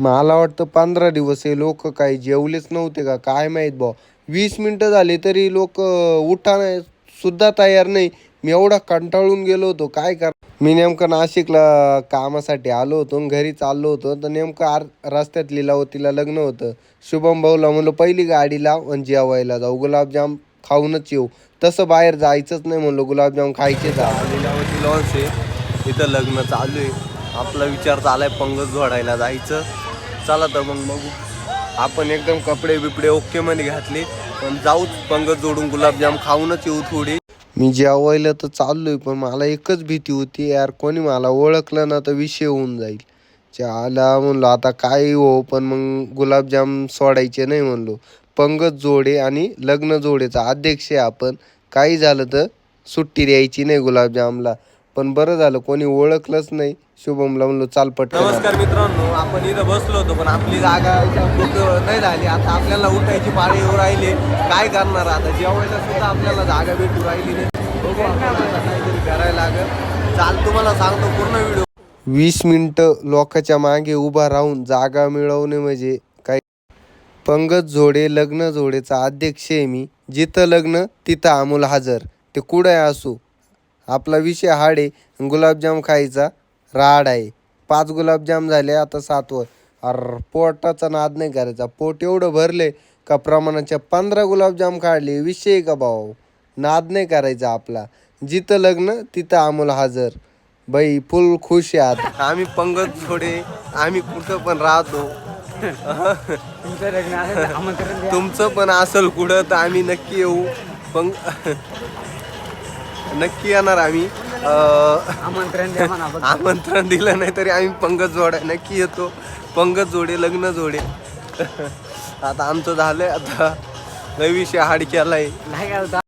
मला वाटतं पंधरा दिवस हे लोक काही जेवलेच नव्हते का? काय माहीत भाऊ वीस मिनटं झाली तरी लोक उठा नाही सुद्धा तयार नाही. मी एवढा कंटाळून गेलो होतो. काय कर? मी नेमकं नाशिकला कामासाठी आलो होतो घरी चाललो होतो. तर नेमकं आर रस्त्यात लिलावतीला लग्न होतं. शुभम भाऊला म्हणलं पहिली गाडी लाव आणि जेवायला जाऊ गुलाबजाम खाऊनच येऊ. तसं बाहेर जायचंच नाही म्हणलं. गुलाबजाम खायचे जा. लीलावती लॉन्स आहे इथं लग्न चालू आहे. आपला विचार चालाय पंगत जोडायला जायचं. चला तर मग बघू. आपण एकदम कपडे बिपडे ओके मध्ये घातले. पण जाऊच पंगत जोडून गुलाबजाम खाऊनच येऊ थोडी. मी जेवायला तर चाललोय पण मला एकच भीती होती यार कोणी मला ओळखलं ना तर विषय होऊन जाईल. आला म्हणलो आता काय हो पण मग गुलाबजाम सोडायचे नाही म्हणलो. पंगत जोडे आणि लग्न जोडेचा अध्यक्ष आहे आपण. काही झालं तर सुट्टी द्यायची नाही गुलाबजामला. पण बरं झालं कोणी ओळखलंच नाही. शुभमला म्हणलो चाल पटकन. नमस्कार मित्रांनो आपण इथं बसलो होतो पण आपली जागा नाही झाली. आता आपल्याला उठायची पाळी येऊ राहिली. काय करणार आता? जेवायला सुद्धा आपल्याला जागा भेटू राहिली नाही. काहीतरी करायला लागेल. चाल तुम्हाला सांगतो पूर्ण व्हिडिओ. वीस मिनिटं लोकांच्या मागे उभा राहून जागा मिळवणे म्हणजे काही पंगत जोडे लग्न जोडेचा अध्यक्ष आहे मी. जिथं लग्न तिथं अमोल हजर. ते कुठं असू? आपला विषय हाड आहे. गुलाबजाम खायचा. राड आहे. पाच गुलाबजाम झाले आता सातवं अर पोटाचा नाद नाही करायचा. पोट एवढं भरले का प्रमाणाच्या पंधरा गुलाबजाम काढले विषय आहे का भाऊ? नाद नाही करायचा आपला. जिथं लग्न तिथं अमोल हजर. बाई फुल खुश आहे आता. आम्ही पंगत जोडे. आम्ही कुठं पण राहतो. तुमचं पण असेल कुठं तर आम्ही नक्की येऊ. पंग नक्की येणार आम्ही. आमंत्रण. आमंत्रण दिलं नाही तरी आम्ही पंगत जोडा नक्की येतो. पंगत जोडे लग्न जोडे. आता आमचं झालंय आता विषय हाड केलाय